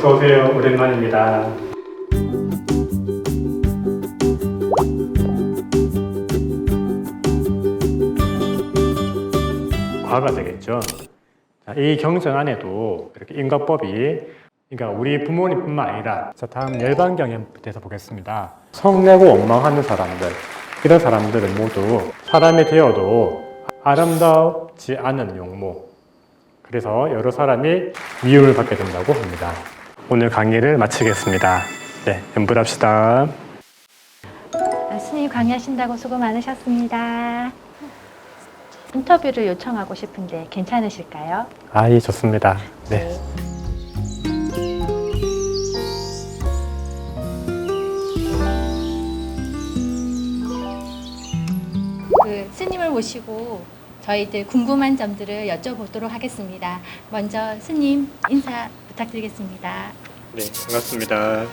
어서 오세요. 오랜만입니다. 과가 되겠죠. 자, 이 경전 안에도 이렇게 인과법이 그러니까 우리 부모님뿐만 아니라 자 다음 열반경에 대해서 보겠습니다. 성내고 원망하는 사람들 이런 사람들은 모두 사람이 되어도 아름답지 않은 용모 그래서 여러 사람이 미움을 받게 된다고 합니다. 오늘 강의를 마치겠습니다. 네, 연불합시다. 아, 스님 강의하신다고 수고 많으셨습니다. 인터뷰를 요청하고 싶은데 괜찮으실까요? 아, 예, 좋습니다. 네. 그 스님을 모시고 저희들 궁금한 점들을 여쭤보도록 하겠습니다. 먼저 스님 인사 부탁드리겠습니다. 네, 반갑습니다.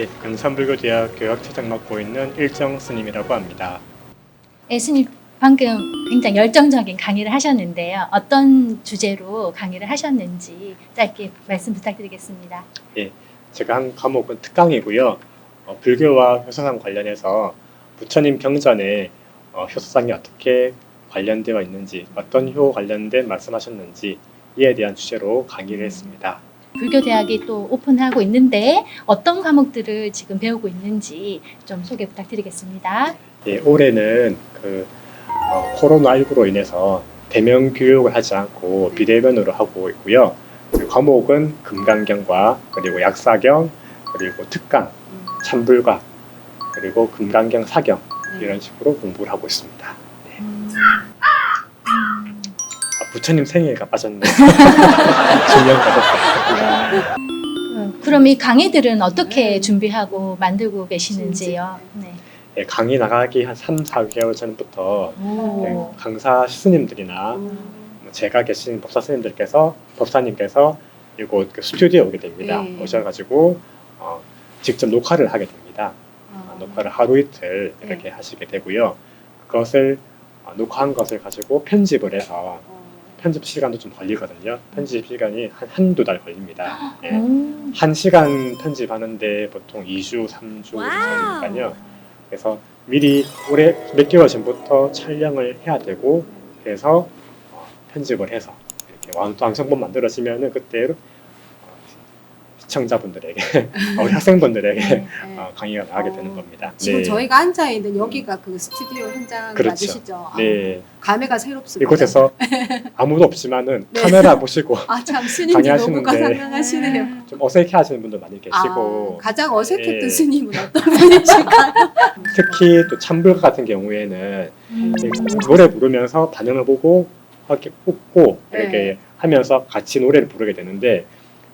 예, 근산불교대학 교학처장 맡고 있는 일정 스님이라고 합니다. 네, 스님 방금 굉장히 열정적인 강의를 하셨는데요. 어떤 주제로 강의를 하셨는지 짧게 말씀 부탁드리겠습니다. 제가 한 과목은 특강이고요. 어, 불교와 효서상 관련해서 부처님 경전에 어, 효서상이 어떻게 관련되어 있는지, 어떤 효 관련된 말씀하셨는지 이에 대한 주제로 강의를 했습니다. 불교 대학이 또 오픈하고 있는데 어떤 과목들을 지금 배우고 있는지 좀 소개 부탁드리겠습니다. 예, 올해는 그 어, 코로나19로 인해서 대면 교육을 하지 않고 비대면으로 하고 있고요. 그 과목은 금강경과 그리고 약사경 그리고 특강, 참불과 그리고 금강경 사경 이런 식으로 공부를 하고 있습니다. 아, 부처님 생일가 빠졌네. 중요한 가졌어요. 음, 그럼 이 강의들은 어떻게 준비하고 만들고 계시는지요? 네. 예, 강의 나가기 한 3, 4개월 전부터 예, 오. 강사 스님들이나 뭐 제가 계신 법사 스님들께서 법사님께서 이곳 그 스튜디오에 오게 됩니다. 네. 오셔가지고 어, 직접 녹화를 하게 됩니다. 어, 아. 녹화를 하루 이틀 이렇게 하시게 되고요. 그것을 어, 녹화한 것을 가지고 편집을 해서 편집 시간도 좀 걸리거든요. 편집 시간이 한 한두 달 걸립니다. 예. 오. 한 시간 편집하는데 보통 2주, 3주 걸리니까요. 그래서 미리 올해 몇 개월 전부터 촬영을 해야 되고 그래서 어, 편집을 해서 이렇게 완- 완성본 만들어지면은 그때 어, 시청자분들에게 어, 우리 학생분들에게 네. 어, 강의가 나가게 되는 어, 겁니다. 지금 네. 저희가 앉아 있는 여기가 그 스튜디오 현장 그렇죠. 맞으시죠? 아, 네 감회가 새롭습니다. 이곳에서 아무도 없지만은 네. 카메라 보시고 아 참 스님들 너무 강의하시는데 상상하시네요. 좀 어색해 하시는 분들 많이 계시고 아, 가장 어색했던 예. 스님은 어떤 분이실까요? 특히 또 참불 같은 경우에는 음. 노래 부르면서 반응을 보고 이렇게 웃고 네. 이렇게 하면서 같이 노래를 부르게 되는데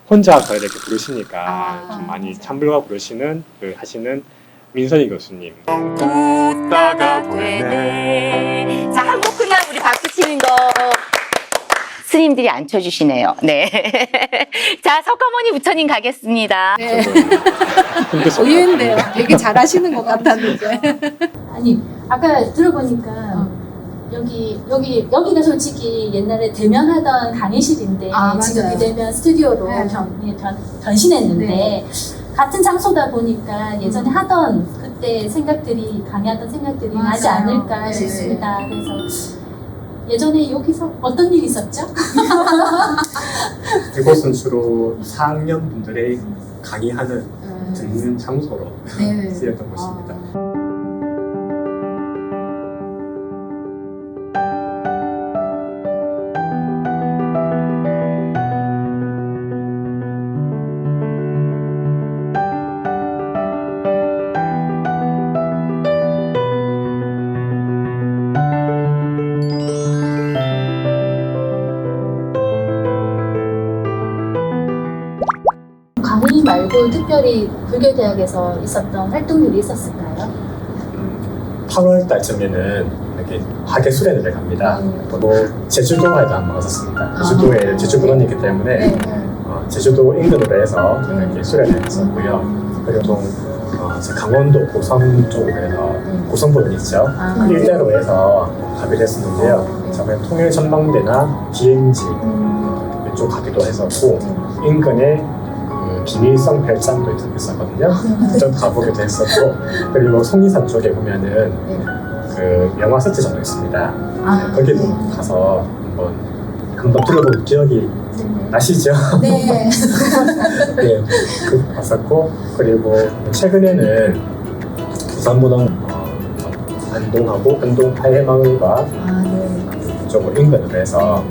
혼자서 이렇게 부르시니까 아, 좀 많이. 참불과 부르시는 그 하시는 민선희 교수님 웃다가 되네. 자, 한 곡 끝나면 우리 박수 치는 거. 스님들이 안 쳐주시네요. 네. 자, 석가모니 부처님 가겠습니다. 네. 의외인데요. 되게 잘하시는 것 같았는데. 아니 아까 들어보니까 여기 여기 여기가 솔직히 옛날에 대면하던 강의실인데 아, 지금 맞아요. 비대면 스튜디오로 네. 변, 예, 변, 변신했는데 네. 같은 장소다 보니까 예전에 하던 그때 생각들이 강의하던 생각들이 맞아요. 나지 않을까 네. 싶습니다. 그래서 예전에 여기서 어떤 일이 있었죠? 이곳은 주로 4학년 분들의 강의하는 음. 듣는 장소로 네. 쓰였던 곳입니다. 특별히 불교 대학에서 있었던 활동들이 있었을까요? 8월 달쯤에는 이렇게 하계 수련회를 갑니다. 음. 뭐 제주도에도 한번 갔었습니다. 제주도에 아. 제주 근원이기 때문에 네. 어, 제주도 인근으로 해서 네. 이렇게 수련을 했었고요. 그리고 또 어, 강원도 고성 쪽에서 음. 고성부분 있죠. 아, 그 일대로 해서 가기로 했었는데요. 네. 저번에 통일 전망대나 비행지 음, 이쪽 가기도 했었고 음. 인근에 그 비밀성 별장도 있었거든요. 좀 가보기도 했었고 그리고 송리산 쪽에 보면은 그 영화 세트장도 있습니다. 아, 거기도 가서 한번 한번 들어본 기억이 나시죠? 네. 네, 그 봤었고 그리고 최근에는 부산무동 어, 안동하고 안동 하회마을과 아, 네. 쪽으로 인근으로 해서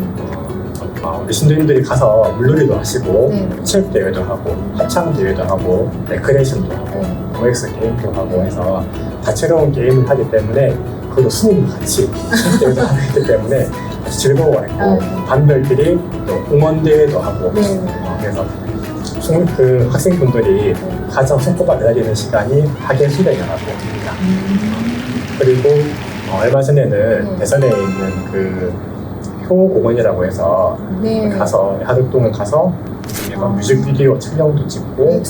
어, 우리 신도님들이 가서 물놀이도 하시고 네. 체육 대회도 하고 합창 대회도 하고 레크레이션도 하고 네. OX 게임도 하고 해서 다채로운 게임을 하기 때문에 그것도 스님과 같이 체육 대회도 하고 있기 때문에 아주 즐거워했고 아, 네. 반별끼리 또 응원 대회도 하고 네. 어, 그래서 총- 그 학생분들이 가장 손꼽아 기다리는 시간이 학예 수련회라고 합니다. 그리고 어, 얼마 전에는 네. 대전에 있는 그 효공원이라고 해서 네. 가서 하덕동을 가서 그래서 뮤직비디오 촬영도 찍고 우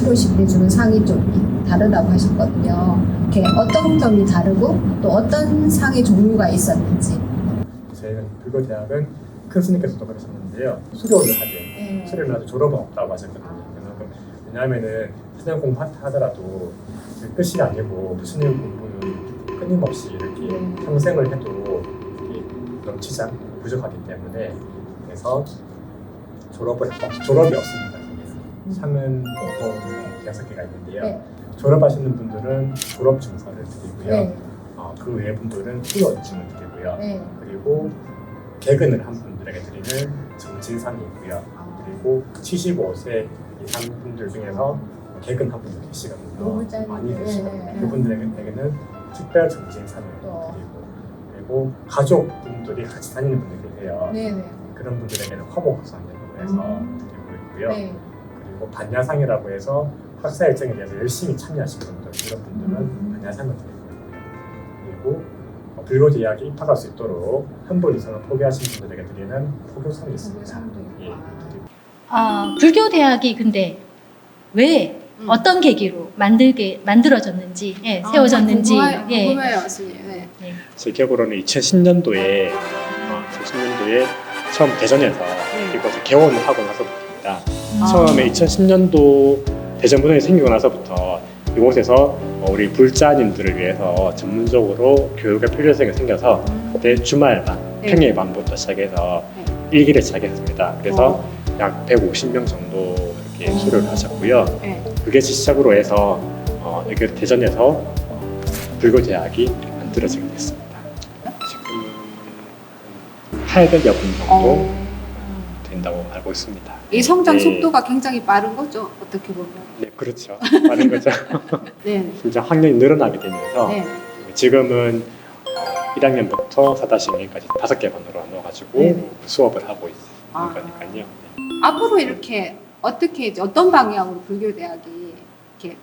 상이랑 수료식 때 주는 상이 좀 다르다고 하셨거든요. 이렇게 어떤 점이 다르고 또 어떤 상의 종류가 있었는지. 저희는 불교 대학은 큰 스님께서도 그러셨는데요 수료를 하되 네. 수료를 하도 졸업은 없다고 하셨거든요 그래서 그- 왜냐하면은 수련 공부하더라도 그 끝이 아니고 수련 공부는 끊임없이 이렇게 네. 평생을 해도 넘치지 않고 부족하기 때문에 그래서 졸업을 했다 졸업이 없습니다. 상은 보통 여섯 개가 있는데요 네. 졸업하시는 분들은 졸업 증서를 드리고요 네. 어, 그 외 분들은 후여증을 드리고요 네. 그리고 개근을 한 분들에게 드리는 정진상이 있고요. 그리고 75세 이상 분들 중에서 개근 한 분들 계시거든요. 많이 계시거든요. 네, 네. 그분들에게는 특별 정진상을 또. 드리고 그리고 가족분들이 같이 다니는 분들 계세요. 네네. 그런 분들에게는 화보학상이라고 해서 음. 드리고 있고요. 네. 그리고 반야상이라고 해서 학사 일정에 대해서 열심히 참여하신 분들 이런 분들은 음. 반야상을 드리고 있고요. 그리고 어, 불교 대학에 입학할 수 있도록 한분 이상을 포기하신 분들에게 드리는 포교상이 있습니다. 예, 있고. 어, 불교 대학이 근데 왜 음. 어떤 계기로 만들게 만들어졌는지, 예, 아, 세워졌는지, 궁금해요. 예, 궁금해요, 스님. 네. 제 기억으로는 2010년도에 어, 2010년도에 처음 대전에서 이것을 개원을 하고 나서부터 입니다. 아. 처음에 2010년도 대전문화이 생기고 나서부터 이곳에서 어, 우리 불자님들을 위해서 전문적으로 교육의 필요성이 생겨서 그때 주말반, 네. 평일반부터 시작해서 일기를 시작했습니다. 그래서 약 150명 정도 이렇게 수료를 하셨고요. 네. 그게 시작으로 해서 어, 여기 대전에서 어, 불교 대학이 만들어지게 됐습니다. 지금 800여 분 정도 어. 된다고 알고 있습니다. 이 성장 네. 속도가 굉장히 빠른 거죠. 어떻게 보면. 네, 그렇죠. 많은 거죠. 네. 진짜 학년이 늘어나게 되면서 네. 지금은 1학년부터 4-2까지 다섯 개 반으로 나눠가지고 네네. 수업을 하고 있는 아. 거니까요. 앞으로 이렇게 어떻게 이제 어떤 방향으로 불교 대학이 이렇게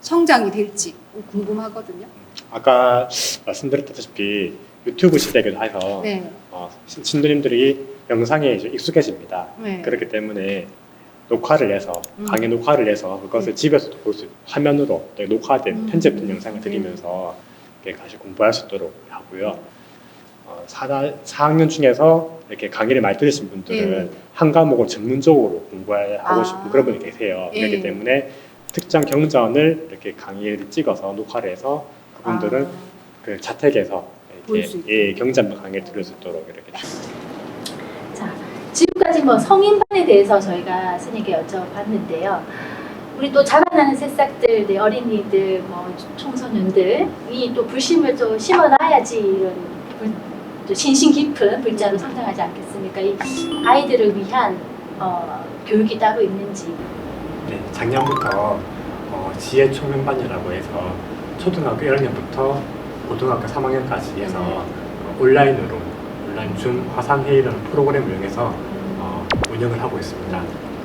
성장이 될지 궁금하거든요. 아까 말씀드렸다시피 유튜브 시대이기도 해서 네. 어, 신- 신도님들이 영상에 이제 익숙해집니다. 네. 그렇기 때문에 녹화를 해서 음. 강의 녹화를 해서 그것을 네. 집에서도 볼수 화면으로 또 녹화된 음. 편집된 영상을 네. 드리면서 이렇게 같이 공부할 수 있도록 하고요. 어, 4, 학년 중에서 이렇게 강의를 많이 들으신 분들은 네. 한 과목을 전문적으로 공부하고 아. 싶은 그런 분이 계세요. 예. 그렇기 때문에 특정 경전을 이렇게 강의를 찍어서 녹화를 해서 그분들은 아, 그 자택에서 볼수 이렇게 예, 경전 강의를 들을 수 있도록 이렇게 자, 지금까지 뭐 성인반에 대해서 저희가 스님께 여쭤봤는데요. 우리 또 자라나는 새싹들, 네, 어린이들, 뭐 청소년들이 또 불심을 또 심어놔야지 이런 불, 또 신신 깊은 불자로 성장하지 않겠습니까? 이 아이들을 위한 어, 교육이 따로 있는지. 네, 작년부터 어, 지혜 초면반이라고 해서 초등학교 1학년부터 고등학교 3학년까지 해서 온라인으로 온라인 줌 화상 회의라는 프로그램을 이용해서 어, 운영을 하고 있습니다.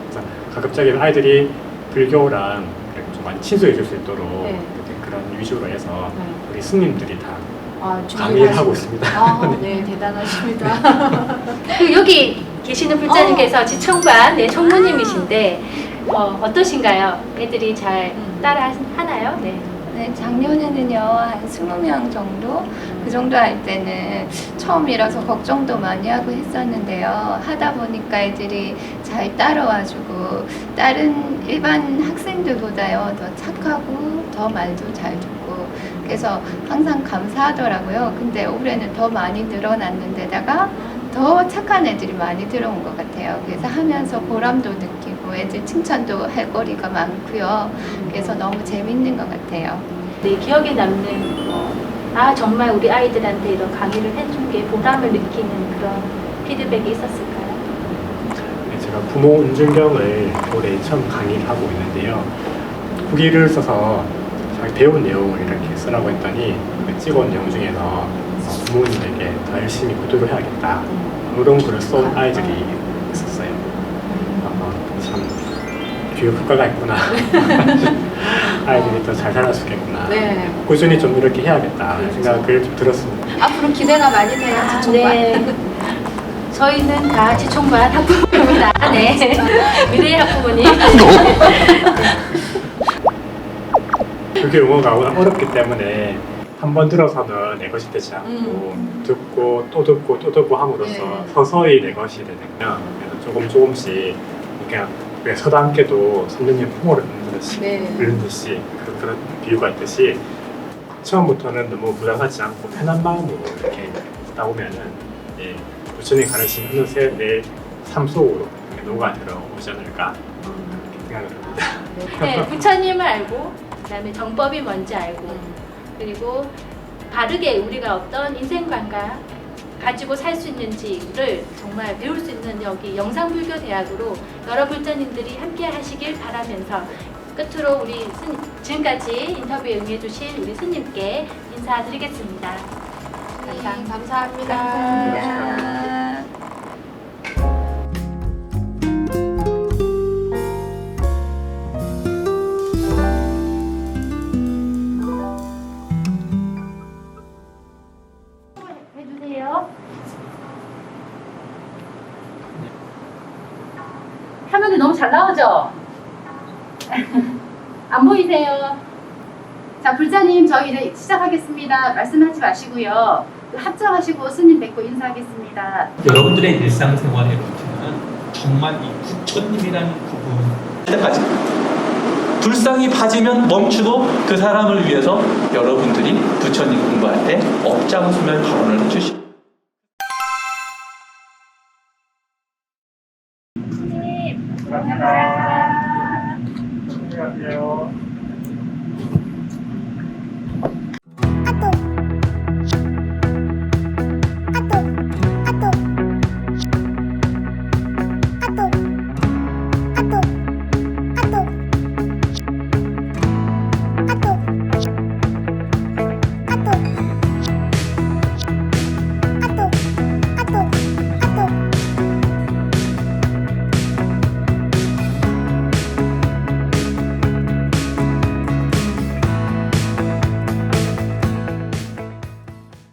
그래서 가급적이면 아이들이 불교랑 좀 많이 친숙해 줄수 있도록 네. 그런 위주로 해서 네. 우리 스님들이 다 아, 강의를 하고 있습니다. 아, 네, 대단하십니다. 그리고 여기 계시는 불자님께서 지청반 네, 총무님이신데 어, 어떠신가요? 애들이 잘 따라 하나요? 네. 네, 작년에는요, 한 20명 정도? 그 정도 할 때는 처음이라서 걱정도 많이 하고 했었는데요. 하다 보니까 애들이 잘 따라와주고, 다른 일반 학생들보다요, 더 착하고, 더 말도 잘 듣고, 그래서 항상 감사하더라고요. 근데 올해는 더 많이 늘어났는데다가, 더 착한 애들이 많이 들어온 것 같아요. 그래서 하면서 보람도 느끼고, 애들 칭찬도 할 거리가 많고요. 그래서 너무 재밌는 것 같아요. 네, 기억에 남는 어, 아 정말 우리 아이들한테 이런 강의를 해준 게 보람을 느끼는 그런 피드백이 있었을까요? 네, 제가 부모 운전경을 올해 처음 강의를 하고 있는데요. 후기를 써서 자기 배운 내용을 이렇게 쓰라고 했더니 그 찍어온 내용 중에서 어, 부모님에게 더 열심히 구도를 해야겠다. 이런 글을 쏜 아이들이 참 교육 효과가 있구나. 아이들이 더 잘 살아갈 수 있겠구나. 네. 꾸준히 좀 이렇게 해야겠다 생각을 좀 들었습니다. 앞으로 기대가 많이 돼요. 아, 지청반. 네. 저희는 다 지총반 학부모입니다. 네. 미래의 학부모님. 그게 용어가 워낙 어렵기 때문에 한 번 들어서는 내 것이 되지 않고 듣고 또 듣고 또 듣고 함으로써 네. 서서히 내 것이 되는군요. 그래서 조금 조금씩 그냥 우리가 서당께도 선생님 풍어를 듣는 듯이 네. 읽는 듯이 그런, 그런 비유가 있듯이 처음부터는 너무 부담하지 않고 편한 마음으로 이렇게 보면은 예, 부처님 가르치는 어느새 내삶 속으로 이렇게 녹아 들어 오지 않을까 그렇게 생각을 합니다. 네, 부처님을 알고 그다음에 정법이 뭔지 알고 그리고 바르게 우리가 어떤 인생관과 가지고 살 수 있는지를 정말 배울 수 있는 여기 영상불교 대학으로 여러 불자님들이 함께 하시길 바라면서 끝으로 우리 스님, 지금까지 인터뷰에 응해주신 우리 스님께 인사드리겠습니다. 감사합니다. 감사합니다. 감사합니다. 이제 시작하겠습니다. 말씀하지 마시고요. 합장하시고 스님 뵙고 인사하겠습니다. 여러분들의 일상생활에 루틴은 정말 이 부처님이라는 부분 때까지 불상이 파지면 멈추고 그 사람을 위해서 여러분들이 부처님 공부할 때 업장수면 발언을 해주시고